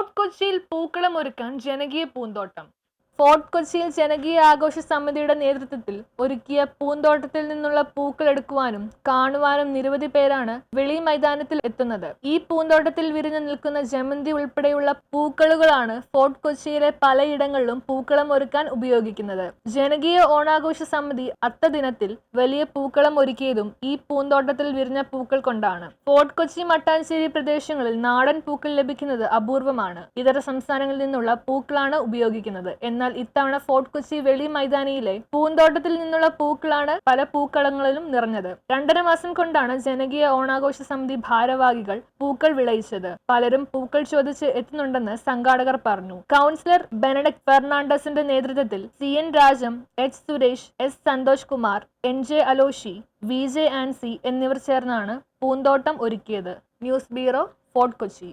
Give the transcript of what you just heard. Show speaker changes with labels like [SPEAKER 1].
[SPEAKER 1] Fort കൊച്ചിയിൽ പൂക്കളം ഒരുക്കാൻ ജനകീയ പൂന്തോട്ടം. ഫോർട്ട് കൊച്ചിയിൽ ജനകീയ ആഘോഷ സമിതിയുടെ നേതൃത്വത്തിൽ ഒരുക്കിയ പൂന്തോട്ടത്തിൽ നിന്നുള്ള പൂക്കൾ എടുക്കുവാനും കാണുവാനും നിരവധി പേരാണ് വെളി മൈതാനത്തിൽ എത്തുന്നത്. ഈ പൂന്തോട്ടത്തിൽ വിരിഞ്ഞു നിൽക്കുന്ന ജമന്തി ഉൾപ്പെടെയുള്ള പൂക്കളുകളാണ് ഫോർട്ട് കൊച്ചിയിലെ പലയിടങ്ങളിലും പൂക്കളം ഒരുക്കാൻ ഉപയോഗിക്കുന്നത്. ജനകീയ ഓണാഘോഷ സമിതി അത്ത ദിനത്തിൽ വലിയ പൂക്കളം ഒരുക്കിയതും ഈ പൂന്തോട്ടത്തിൽ വിരിഞ്ഞ പൂക്കൾ കൊണ്ടാണ്. ഫോർട്ട് കൊച്ചി മട്ടാഞ്ചേരി പ്രദേശങ്ങളിൽ നാടൻ പൂക്കൾ ലഭിക്കുന്നത് അപൂർവമാണ്. ഇതര സംസ്ഥാനങ്ങളിൽ നിന്നുള്ള പൂക്കളാണ് ഉപയോഗിക്കുന്നത്. എന്നാൽ ഇത്തവണ ഫോർട്ട് കൊച്ചി വെളി മൈതാനിയിലെ പൂന്തോട്ടത്തിൽ നിന്നുള്ള പൂക്കളാണ് പല പൂക്കളങ്ങളിലും നിറഞ്ഞത്. രണ്ടര മാസം കൊണ്ടാണ് ജനകീയ ഓണാഘോഷ സമിതി ഭാരവാഹികൾ പൂക്കൾ വിളയിച്ചത്. പലരും പൂക്കൾ ചോദിച്ച് എത്തുന്നുണ്ടെന്ന് സംഘാടകർ പറഞ്ഞു. കൗൺസിലർ ബെനഡക് ഫെർണാണ്ടസിന്റെ നേതൃത്വത്തിൽ C N Rajam H Suresh S Santhosh Kumar N J Aloshy V J Ancy എന്നിവർ ചേർന്നാണ് പൂന്തോട്ടം ഒരുക്കിയത്. News bureau Fort Kochi.